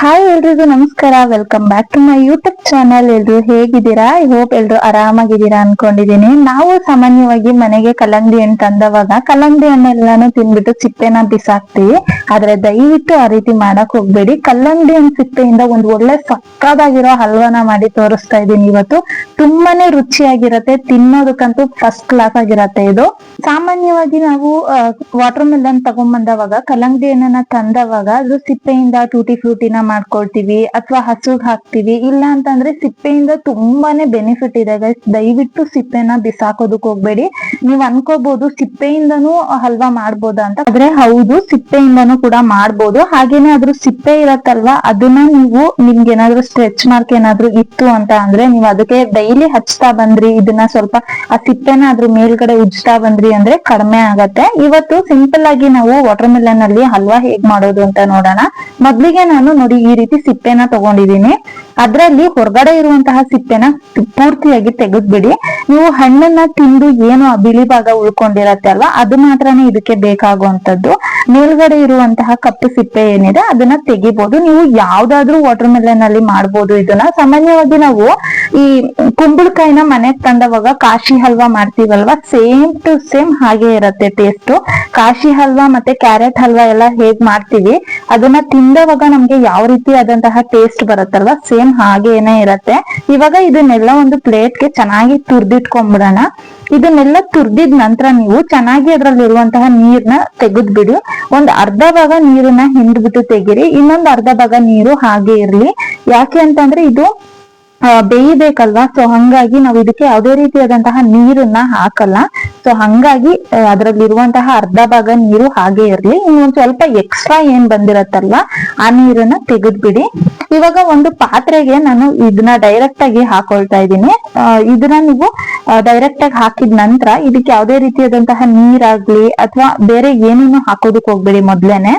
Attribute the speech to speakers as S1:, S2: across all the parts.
S1: Hi ಎಲ್ರಿಗೂ ನಮಸ್ಕಾರ. Welcome back to my YouTube channel ಎಲ್ರು ಹೇಗಿದ್ದೀರಾ? ಐ ಹೋಪ್ ಎಲ್ರು ಆರಾಮಾಗಿದ್ದೀರಾ ಅನ್ಕೊಂಡಿದೀನಿ ನಾವು ಸಾಮಾನ್ಯವಾಗಿ ಮನೆಗೆ ಕಲ್ಲಂಗಡಿ ಹಣ್ಣು ತಂದವಾಗ ಕಲ್ಲಂಗಡಿ ಹಣ್ಣೆಲ್ಲಾನು ತಿನ್ಬಿಟ್ಟು ಸಿಪ್ಪೆನ ಬಿಸಾಕ್ತಿವಿ. ಆದ್ರೆ ದಯವಿಟ್ಟು ಆ ರೀತಿ ಮಾಡಕ್ ಹೋಗ್ಬೇಡಿ. ಕಲ್ಲಂಗಡಿ ಹಣ್ಣು ಸಿಪ್ಪೆಯಿಂದ ಒಂದ್ ಒಳ್ಳೆ ಸಕ್ಕದಾಗಿರೋ ಹಲ್ವಾನ ಮಾಡಿ ತೋರಿಸ್ತಾ ಇದೀನಿ ಇವತ್ತು. ತುಂಬಾನೇ ರುಚಿಯಾಗಿರತ್ತೆ, ತಿನ್ನೋದಕ್ಕಂತೂ ಫಸ್ಟ್ ಕ್ಲಾಸ್ ಆಗಿರತ್ತೆ ಇದು. ಸಾಮಾನ್ಯವಾಗಿ ನಾವು ವಾಟರ್ ಮೆಲನ್ ತಗೊಂಡ್ಬಂದವಾಗ ಕಲ್ಲಂಗಡಿ ಹಣ್ಣನ್ನ ತಂದವಾಗ ಅದ್ರ ಸಿಪ್ಪೆಯಿಂದ ಟೂಟಿ ಫ್ರೂಟಿನ ಮಾಡ್ಕೊಳ್ತೀವಿ ಅಥವಾ ಹಸುಗ್ ಹಾಕ್ತಿವಿ, ಇಲ್ಲ ಅಂತಂದ್ರೆ ಸಿಪ್ಪೆಯಿಂದ ತುಂಬಾನೇ ಬೆನಿಫಿಟ್ ಇದೆ ಗೈಸ್ ದಯವಿಟ್ಟು ಸಿಪ್ಪೆನ ಬಿಸಾಕೋದಕ್ ಹೋಗ್ಬೇಡಿ. ನೀವ್ ಅನ್ಕೋಬಹುದು ಸಿಪ್ಪೆಯಿಂದನು ಹಲ್ವಾ ಮಾಡ್ಬೋದ ಅಂತ. ಆದ್ರೆ ಹೌದು, ಸಿಪ್ಪೆಯಿಂದನು ಕೂಡ ಮಾಡ್ಬೋದು. ಹಾಗೇನೆ ಅದ್ರ ಸಿಪ್ಪೆ ಇರತ್ತಲ್ವಾ, ಅದನ್ನ ನೀವು ನಿಮ್ಗೆ ಏನಾದ್ರು ಸ್ಟ್ರೆಚ್ ಮಾರ್ಕ್ ಏನಾದ್ರು ಇತ್ತು ಅಂತ ಅಂದ್ರೆ ನೀವು ಅದಕ್ಕೆ ಡೈಲಿ ಹಚ್ತಾ ಬಂದ್ರಿ, ಇದನ್ನ ಸ್ವಲ್ಪ ಆ ಸಿಪ್ಪೆನ ಅದ್ರ ಮೇಲ್ಗಡೆ ಉಜ್ತಾ ಬಂದ್ರಿ ಅಂದ್ರೆ ಕಡಿಮೆ ಆಗತ್ತೆ. ಇವತ್ತು ಸಿಂಪಲ್ ಆಗಿ ನಾವು ವಾಟರ್ ಮೆಲನ್ ಅಲ್ಲಿ ಹಲ್ವಾ ಹೇಗ್ ಮಾಡೋದು ಅಂತ ನೋಡೋಣ. ಮೊದ್ಲಿಗೆ ನಾನು ನೋಡಿ ಈ ರೀತಿ ಸಿಪ್ಪೆನ ತಗೊಂಡಿದೀನಿ ಅದ್ರಲ್ಲಿ ಹೊರಗಡೆ ಇರುವಂತಹ ಸಿಪ್ಪೆನ ಪೂರ್ತಿಯಾಗಿ ತೆಗೆದ್ಬಿಡಿ. ನೀವು ಹಣ್ಣನ್ನ ತಿಂದು ಏನು ಆ ಬಿಳಿ ಭಾಗ ಉಳ್ಕೊಂಡಿರತ್ತೆ ಅಲ್ವಾ, ಅದು ಮಾತ್ರನೇ ಇದಕ್ಕೆ ಬೇಕಾಗುವಂತದ್ದು ಮೇಲ್ಗಡೆ ಇರುವಂತಹ ಕಪ್ಪು ಸಿಪ್ಪೆ ಏನಿದೆ, ಅದನ್ನ ತೆಗಿಬಹುದು ನೀವು ಯಾವ್ದಾದ್ರೂ ವಾಟರ್ ಮೆಲನ್ ಅಲ್ಲಿ ಮಾಡ್ಬೋದು ಇದನ್ನ. ಸಾಮಾನ್ಯವಾಗಿ ನಾವು ಈ ಕುಂಬಳಕಾಯಿನ ಮನೆಗ್ ತಂದವಾಗ ಕಾಶಿ ಹಲ್ವಾ ಮಾಡ್ತೀವಲ್ವಾ ಸೇಮ್ ಟು ಸೇಮ್ ಹಾಗೆ ಇರತ್ತೆ ಟೇಸ್ಟ್ ಕಾಶಿ ಹಲ್ವಾ ಮತ್ತೆ ಕ್ಯಾರೆಟ್ ಹಲ್ವಾ ಎಲ್ಲ ಹೇಗ್ ಮಾಡ್ತೀವಿ, ಅದನ್ನ ತಿಂದವಾಗ ನಮ್ಗೆ ಯಾವ ರೀತಿ ಆದಂತಹ ಟೇಸ್ಟ್ ಬರುತ್ತಲ್ವಾ ಸೇಮ್ ಹಾಗೇನೆ ಇರತ್ತೆ. ಇವಾಗ ಇದನ್ನೆಲ್ಲ ಒಂದು ಪ್ಲೇಟ್ಗೆ ಚೆನ್ನಾಗಿ ತುರ್ದಿಟ್ಕೊಂಡ್ಬಿಡೋಣ ಇದನ್ನೆಲ್ಲ ತುರ್ದಿದ ನಂತರ ನೀವು ಚೆನ್ನಾಗಿ ಅದ್ರಲ್ಲಿ ಇರುವಂತಹ ನೀರ್ನ ತೆಗೆದ್ಬಿಡಿ. ಒಂದ್ ಅರ್ಧ ಭಾಗ ನೀರನ್ನ ಹಿಂಡ್ಬಿಟ್ಟು ತೆಗಿರಿ. ಇನ್ನೊಂದ್ ಅರ್ಧ ಭಾಗ ನೀರು ಹಾಗೆ ಇರ್ಲಿ. ಯಾಕೆ ಅಂತಂದ್ರೆ ಇದು ಬೇಯ್ಬೇಕಲ್ವಾ? ಸೊ ಹಂಗಾಗಿ ನಾವು ಇದಕ್ಕೆ ಯಾವುದೇ ರೀತಿಯಾದಂತಹ ನೀರನ್ನ ಹಾಕಲ್ಲ. ಸೊ ಹಂಗಾಗಿ ಅದರಲ್ಲಿ ಇರುವಂತಹ ಅರ್ಧ ಭಾಗ ನೀರು ಹಾಗೆ ಇರ್ಲಿ. ಇನ್ನೊಂದ್ ಸ್ವಲ್ಪ ಎಕ್ಸ್ಟ್ರಾ ಏನ್ ಬಂದಿರತ್ತಲ್ಲ ಆ ನೀರನ್ನ ತೆಗೆದ್ಬಿಡಿ. ಇವಾಗ ಒಂದು ಪಾತ್ರೆಗೆ ನಾನು ಇದನ್ನ ಡೈರೆಕ್ಟ್ ಆಗಿ ಹಾಕೊಳ್ತಾ ಇದ್ದೀನಿ. ಇದನ್ನ ನೀವು ಡೈರೆಕ್ಟ್ ಆಗಿ ಹಾಕಿದ ನಂತರ ಇದಕ್ಕೆ ಯಾವುದೇ ರೀತಿಯಾದಂತಹ ನೀರಾಗ್ಲಿ ಅಥವಾ ಬೇರೆ ಏನೇನು ಹಾಕೋದಕ್ ಹೋಗ್ಬೇಡಿ ಮೊದ್ಲೇನೆ.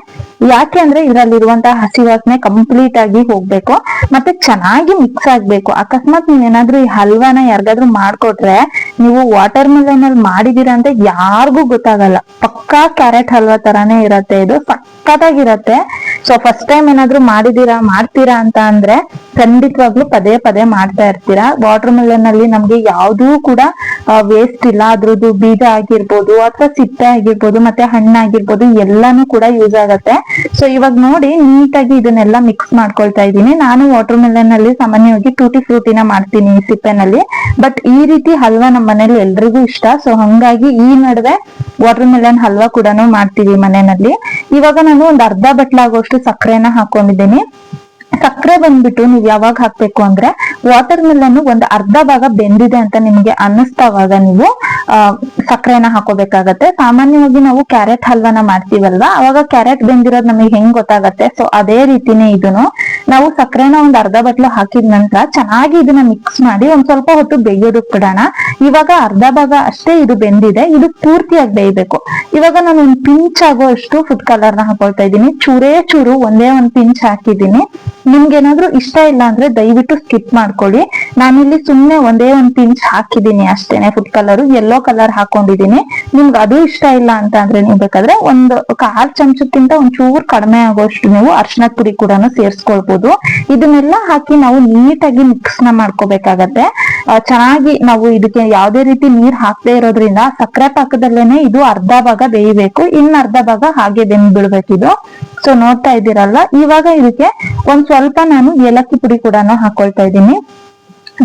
S1: ಯಾಕೆ ಅಂದ್ರೆ ಇದ್ರಲ್ಲಿರುವಂತಹ ಹಸಿ ವಾಸನೆ ಕಂಪ್ಲೀಟ್ ಆಗಿ ಹೋಗ್ಬೇಕು. ಮತ್ತೆ ಚೆನ್ನಾಗಿ ಮಿಕ್ಸ್ ಆಗ್ಬೇಕು. ಅಕಸ್ಮಾತ್ ನೀವ್ ಏನಾದ್ರೂ ಈ ಹಲ್ವಾನ ಯಾರಿಗಾದ್ರೂ ಮಾಡ್ಕೊಟ್ರೆ ನೀವು ವಾಟರ್ ಮೆಲನ್ ಅಲ್ಲಿ ಮಾಡಿದೀರ ಅಂತ ಯಾರಿಗೂ ಗೊತ್ತಾಗಲ್ಲ. ಪಕ್ಕಾ ಕ್ಯಾರೆಟ್ ಹಲ್ವಾ ತರಾನೇ ಇರತ್ತೆ. ಇದು ಸಕ್ಕತ್ತಾಗಿರತ್ತೆ ಸೊ ಫಸ್ಟ್ ಟೈಮ್ ಏನಾದ್ರೂ ಮಾಡಿದೀರಾ, ಮಾಡ್ತೀರಾ ಅಂತ ಅಂದ್ರೆ ಖಂಡಿತವಾಗ್ಲೂ ಪದೇ ಪದೇ ಮಾಡ್ತಾ ಇರ್ತೀರಾ. ವಾಟರ್ ಮೆಲನ್ ಅಲ್ಲಿ ನಮ್ಗೆ ಯಾವ್ದೂ ಕೂಡ ವೇಸ್ಟ್ ಇಲ್ಲ, ಅದ್ರದ್ದು ಬೀಜ ಆಗಿರ್ಬೋದು ಅಥವಾ ಸಿಪ್ಪೆ ಆಗಿರ್ಬೋದು, ಮತ್ತೆ ಹಣ್ಣಾಗಿರ್ಬೋದು ಎಲ್ಲಾನು ಕೂಡ ಯೂಸ್ ಆಗತ್ತೆ. ಸೊ ಇವಾಗ ನೋಡಿ ನೀಟಾಗಿ ಇದನ್ನೆಲ್ಲ ಮಿಕ್ಸ್ ಮಾಡ್ಕೊಳ್ತಾ ಇದ್ದೀನಿ. ನಾನು ವಾಟರ್ ಮೆಲನ್ ಅಲ್ಲಿ ಸಾಮಾನ್ಯವಾಗಿ ಟೂಟಿ ಫ್ರೂಟಿನ ಮಾಡ್ತೀನಿ ಈ ಸಿಪ್ಪೆನಲ್ಲಿ. ಬಟ್ ಈ ರೀತಿ ಹಲ್ವಾ ನಮ್ಮ ಮನೇಲಿ ಎಲ್ರಿಗೂ ಇಷ್ಟ. ಸೊ ಹಂಗಾಗಿ ಈ ನಡುವೆ ವಾಟರ್ ಮೆಲನ್ ಹಲ್ವಾ ಕೂಡ ಮಾಡ್ತೀವಿ ಮನೆಯಲ್ಲಿ. ಇವಾಗ ನಾನು ಒಂದ್ ಅರ್ಧ ಬಟ್ಲಾಗುವಷ್ಟು ಸಕ್ಕರೆನ ಹಾಕೊಂಡಿದ್ದೀನಿ. ಸಕ್ಕರೆ ಬಂದ್ಬಿಟ್ಟು ನೀವ್ ಯಾವಾಗ ಹಾಕ್ಬೇಕು ಅಂದ್ರೆ ವಾಟರ್ ಮೆಲನ್ ಒಂದು ಅರ್ಧ ಭಾಗ ಬೆಂದಿದೆ ಅಂತ ನಿಮಗೆ ಅನ್ನಿಸ್ತಾವಾಗ ನೀವು ಸಕ್ಕರೆನ ಹಾಕೋಬೇಕಾಗತ್ತೆ. ಸಾಮಾನ್ಯವಾಗಿ ನಾವು ಕ್ಯಾರೆಟ್ ಹಲ್ವಾನ ಮಾಡ್ತೀವಲ್ವಾ? ಅವಾಗ ಕ್ಯಾರೆಟ್ ಬೆಂದಿರೋದ್ ನಮಗೆ ಹೆಂಗ್ ಗೊತ್ತಾಗತ್ತೆ? ಸೊ ಅದೇ ರೀತಿನೇ ಇದನ್ನು ನಾವು ಸಕ್ಕರೆನ ಒಂದ್ ಅರ್ಧ ಬಟ್ಲು ಹಾಕಿದ ನಂತರ ಚೆನ್ನಾಗಿ ಇದನ್ನ ಮಿಕ್ಸ್ ಮಾಡಿ ಒಂದ್ ಸ್ವಲ್ಪ ಹೊತ್ತು ಬೇಯೋದಕ್ ಬಿಡೋಣ. ಇವಾಗ ಅರ್ಧ ಭಾಗ ಅಷ್ಟೇ ಇದು ಬೆಂದಿದೆ. ಇದು ಪೂರ್ತಿಯಾಗಿ ಬೇಯಬೇಕು. ಇವಾಗ ನಾನು ಒಂದ್ ಪಿಂಚ್ ಆಗೋ ಅಷ್ಟು ಫುಡ್ ಕಲರ್ನ ಹಾಕೊಳ್ತಾ ಇದ್ದೀನಿ. ಚೂರೇ ಚೂರು ಒಂದೇ ಒಂದ್ ಪಿಂಚ್ ಹಾಕಿದ್ದೀನಿ. ನಿಮ್ಗೆ ಏನಾದ್ರು ಇಷ್ಟ ಇಲ್ಲ ಅಂದ್ರೆ ದಯವಿಟ್ಟು ಸ್ಕಿಪ್ ಮಾಡ್ಕೊಳ್ಳಿ. ನಾನಿಲ್ಲಿ ಸುಮ್ನೆ ಒಂದೇ ಒಂದ್ ಪಿಂಚ್ ಹಾಕಿದ್ದೀನಿ ಅಷ್ಟೇನೆ ಫುಡ್ ಕಲರ್ ಯೆಲ್ಲೋ ಕಲರ್ ಹಾಕೊಂಡಿದೀನಿ ನಿಮ್ಗೆ ಅದು ಇಷ್ಟ ಇಲ್ಲ ಅಂತ ಅಂದ್ರೆ ನೀವು ಬೇಕಾದ್ರೆ ಒಂದು ಕಾಲ್ ಚಮಚಕ್ಕಿಂತ ಒಂಚೂರು ಚೂರ್ ಕಡಿಮೆ ಆಗೋಷ್ಟು ನೀವು ಅರ್ಶನದ ಪುಡಿ ಕೂಡ ಸೇರಿಸ್ಕೊಳ್ಬಹುದು ಇದನ್ನೆಲ್ಲ ಹಾಕಿ ನಾವು ನೀಟಾಗಿ ಮಿಕ್ಸ್ನ ಮಾಡ್ಕೋಬೇಕಾಗತ್ತೆ. ಚೆನ್ನಾಗಿ ನಾವು ಇದಕ್ಕೆ ಯಾವುದೇ ರೀತಿ ನೀರ್ ಹಾಕದೇ ಇರೋದ್ರಿಂದ ಸಕ್ಕರೆ ಪಾಕದಲ್ಲೇನೆ ಇದು ಅರ್ಧ ಭಾಗ ಬೇಯಬೇಕು. ಇನ್ ಅರ್ಧ ಭಾಗ ಹಾಗೆ ಬೆಂದ್ ಇದು. ಸೊ ನೋಡ್ತಾ ಇದ್ದೀರಲ್ಲ, ಇವಾಗ ಇದಕ್ಕೆ ಒಂದ್ ಸ್ವಲ್ಪ ನಾನು ಏಲಕ್ಕಿ ಪುಡಿ ಕೂಡ ಹಾಕೊಳ್ತಾ ಇದ್ದೀನಿ.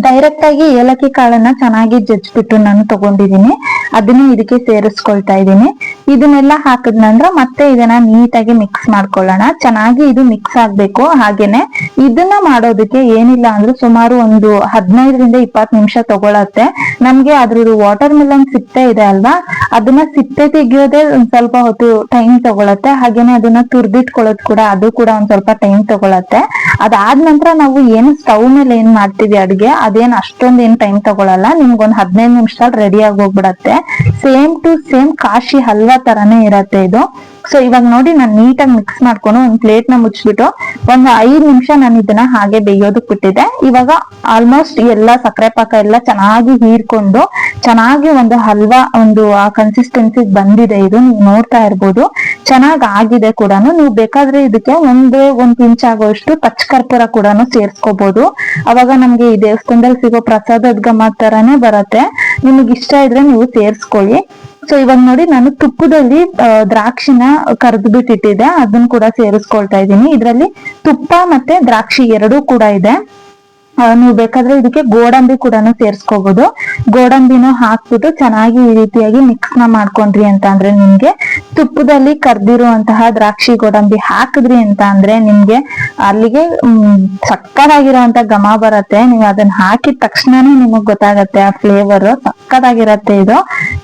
S1: ಡೈರೆಕ್ಟ್ ಆಗಿ ಏಲಕ್ಕಿ ಕಾಳನ್ನ ಚೆನ್ನಾಗಿ ಜಜ್ಜಿಬಿಟ್ಟು ನಾನು ತಗೊಂಡಿದ್ದೀನಿ. ಅದನ್ನ ಇದಕ್ಕೆ ಸೇರಿಸ್ಕೊಳ್ತಾ ಇದ್ದೀನಿ. ಇದನ್ನೆಲ್ಲ ಹಾಕಿದ ನಂತರ ಮತ್ತೆ ಇದನ್ನ ನೀಟಾಗಿ ಮಿಕ್ಸ್ ಮಾಡ್ಕೊಳ್ಳೋಣ. ಚೆನ್ನಾಗಿ ಇದು ಮಿಕ್ಸ್ ಆಗ್ಬೇಕು ಹಾಗೇನೆ. ಇದನ್ನ ಮಾಡೋದಕ್ಕೆ ಏನಿಲ್ಲ ಅಂದ್ರೆ ಸುಮಾರು ಒಂದು ಹದಿನೈದರಿಂದ ಇಪ್ಪತ್ತು ನಿಮಿಷ ತಗೊಳತ್ತೆ. ನಮ್ಗೆ ಅದ್ರದ್ದು ವಾಟರ್ ಮೆಲನ್ ಸಿಪ್ಪೆ ಇದೆ ಅಲ್ವಾ? ಅದನ್ನ ಸಿಪ್ಪೆ ತೆಗಿಯೋದೇ ಒಂದ್ ಸ್ವಲ್ಪ ಹೊತ್ತು ಟೈಮ್ ತಗೊಳತ್ತೆ. ಹಾಗೇನೆ ಅದನ್ನ ತುರ್ದಿಟ್ಕೊಳ್ಳೋದ್ ಕೂಡ, ಅದು ಕೂಡ ಒಂದ್ ಸ್ವಲ್ಪ ಟೈಮ್ ತಗೊಳತ್ತೆ. ಅದಾದ ನಂತರ ನಾವು ಏನು ಸ್ಟವ್ ಮೇಲೆ ಏನ್ ಮಾಡ್ತೀವಿ ಅಡ್ಗೆ? ಅದೇನ್ ಅಷ್ಟೊಂದ್ ಏನ್ ಟೈಮ್ ತಗೊಳಲ್ಲ. ನಿಮ್ಗೊಂದ್ ಹದಿನೈದು ನಿಮಿಷದಲ್ಲಿ ready ಆಗೋಗ್ಬಿಡತ್ತೆ same to same Kashi halwa ತರಾನೇ ಇರತ್ತೆ ಇದು. ಸೊ ಇವಾಗ ನೋಡಿ ನಾನು ನೀಟಾಗಿ ಮಿಕ್ಸ್ ಮಾಡ್ಕೊಂಡು ಒಂದ್ ಪ್ಲೇಟ್ನ ಮುಚ್ಚಿಬಿಟ್ಟು ಒಂದು ಐದ್ ನಿಮಿಷ ನಾನು ಇದನ್ನ ಹಾಗೆ ಬೇಯೋದಕ್ ಬಿಟ್ಟಿದ್ದೆ. ಇವಾಗ ಆಲ್ಮೋಸ್ಟ್ ಎಲ್ಲ ಸಕ್ಕರೆ ಪಾಕ ಎಲ್ಲ ಚೆನ್ನಾಗಿ ಹೀರ್ಕೊಂಡು ಚೆನ್ನಾಗಿ ಒಂದು ಹಲ್ವಾ, ಒಂದು, ಆ ಕನ್ಸಿಸ್ಟೆನ್ಸಿ ಬಂದಿದೆ. ಇದು ನೀವು ನೋಡ್ತಾ ಇರ್ಬೋದು. ಚೆನ್ನಾಗಿ ಆಗಿದೆ ಕೂಡ ನೀವು ಬೇಕಾದ್ರೆ ಇದಕ್ಕೆ ಒಂದು, ಒಂದ್ ಪಿಂಚ್ ಆಗೋಷ್ಟು ಪಚ್ಚ ಕರ್ಪೂರ ಕೂಡ ಸೇರ್ಸ್ಕೋಬಹುದು ಅವಾಗ ನಮ್ಗೆ ಈ ದೇವಸ್ಥಾನದಲ್ಲಿ ಸಿಗೋ ಪ್ರಸಾದದ ಗಮ ತರಾನೇ ಬರತ್ತೆ. ನಿಮಗೆ ಇಷ್ಟ ಇದ್ರೆ ನೀವು ಸೇರ್ಸ್ಕೊಳ್ಳಿ. ಸೊ ಇವಾಗ ನೋಡಿ ನಾನು ತುಪ್ಪದಲ್ಲಿ ದ್ರಾಕ್ಷಿನ ಕರೆದು ಬಿಟ್ಟಿಟ್ಟಿದೆ ಅದನ್ನ ಕೂಡ ಸೇರಿಸ್ಕೊಳ್ತಾ ಇದ್ದೀನಿ. ಇದರಲ್ಲಿ ತುಪ್ಪ ಮತ್ತೆ ದ್ರಾಕ್ಷಿ ಎರಡೂ ಕೂಡ ಇದೆ. ನೀವು ಬೇಕಾದ್ರೆ ಇದಕ್ಕೆ ಗೋಡಂಬಿ ಕೂಡ ಸೇರಿಸ್ಕೋಬಹುದು ಗೋಡಂಬಿನೂ ಹಾಕ್ಬಿಟ್ಟು ಚೆನ್ನಾಗಿ ಈ ರೀತಿಯಾಗಿ ಮಿಕ್ಸ್ನ ಮಾಡ್ಕೊಂಡ್ರಿ ಅಂತ ಅಂದ್ರೆ ನಿಮ್ಗೆ ತುಪ್ಪದಲ್ಲಿ ಕರ್ದಿರುವಂತಹ ದ್ರಾಕ್ಷಿ ಗೋಡಂಬಿ ಹಾಕಿದ್ರಿ ಅಂತ ಅಂದ್ರೆ ನಿಮ್ಗೆ ಅಲ್ಲಿಗೆ ಸಕ್ಕದಾಗಿರುವಂತ ಘಮ ಬರತ್ತೆ. ನೀವು ಅದನ್ನ ಹಾಕಿದ ತಕ್ಷಣನೇ ನಿಮಗ್ ಗೊತ್ತಾಗತ್ತೆ ಆ ಫ್ಲೇವರ್ ಸಕ್ಕದಾಗಿರತ್ತೆ ಇದು.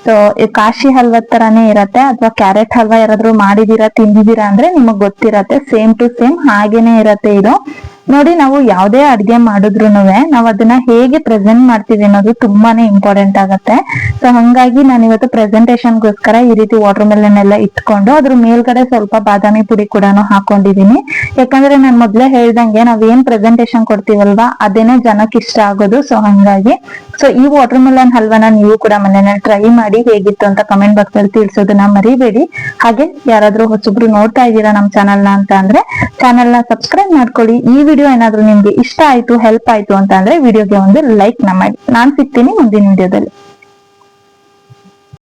S1: ಸೊ ಕಾಶಿ ಹಲ್ವಾ ತರಾನೇ ಇರತ್ತೆ ಅಥವಾ ಕ್ಯಾರೆಟ್ ಹಲ್ವಾ ಯಾರಾದ್ರೂ ಮಾಡಿದೀರಾ, ತಿಂದಿದೀರಾ ಅಂದ್ರೆ ನಿಮಗ್ ಗೊತ್ತಿರತ್ತೆ. ಸೇಮ್ ಟು ಸೇಮ್ ಹಾಗೇನೆ ಇರತ್ತೆ ಇದು. ನೋಡಿ ನಾವು ಯಾವುದೇ ಅಡ್ಗೆ ಮಾಡಿದ್ರು ನಾವ್ ಅದನ್ನ ಹೇಗೆ ಪ್ರೆಸೆಂಟ್ ಮಾಡ್ತೀವಿ ಅನ್ನೋದು ತುಂಬಾನೇ ಇಂಪಾರ್ಟೆಂಟ್ ಆಗತ್ತೆ. ಸೊ ಹಂಗಾಗಿ ನಾನು ಇವತ್ತು ಪ್ರೆಸೆಂಟೇಶನ್ ಗೋಸ್ಕರ ಈ ರೀತಿ ವಾಟರ್ ಮೆಲನ್ ಎಲ್ಲ ಇಟ್ಕೊಂಡು ಅದ್ರ ಮೇಲ್ಗಡೆ ಸ್ವಲ್ಪ ಬಾದಾಮಿ ಪುಡಿ ಕೂಡ ಹಾಕೊಂಡಿದೀನಿ. ಯಾಕಂದ್ರೆ ನಾನು ಮೊದ್ಲೇ ಹೇಳ್ದಂಗೆ ನಾವ್ ಏನ್ ಪ್ರೆಸೆಂಟೇಶನ್ ಕೊಡ್ತೀವಲ್ವಾ ಅದೇನೆ ಜನಕ್ಕೆ ಇಷ್ಟ ಆಗೋದು. ಸೊ ಹಂಗಾಗಿ ಸೊ ಈ ವಾಟರ್ ಮೆಲನ್ ಹಲ್ವಾನ ನೀವು ಕೂಡ ಮನೇಲಿ ಟ್ರೈ ಮಾಡಿ ಹೇಗಿತ್ತು ಅಂತ ಕಮೆಂಟ್ ಬಾಕ್ಸ್ ಅಲ್ಲಿ ತಿಳಿಸೋದನ್ನ ಮರಿಬೇಡಿ. ಹಾಗೆ ಯಾರಾದ್ರೂ ಹೊಸಬ್ರು ನೋಡ್ತಾ ಇದ್ದೀರಾ ನಮ್ ಚಾನಲ್ನ ಅಂತ ಅಂದ್ರೆ ಚಾನಲ್ ಸಬ್ಸ್ಕ್ರೈಬ್ ಮಾಡ್ಕೊಳ್ಳಿ. ಈ ವಿಡಿಯೋ ಏನಾದ್ರೂ ನಿಮ್ಗೆ ಇಷ್ಟ ಆಯ್ತು ಹೆಲ್ಪ್ ಆಯ್ತು ಅಂತ ಅಂದ್ರೆ ವಿಡಿಯೋಗೆ ಒಂದು ಲೈಕ್ನ ಮಾಡಿ. ನಾನ್ ಸಿಗ್ತೀನಿ ಮುಂದಿನ ವಿಡಿಯೋದಲ್ಲಿ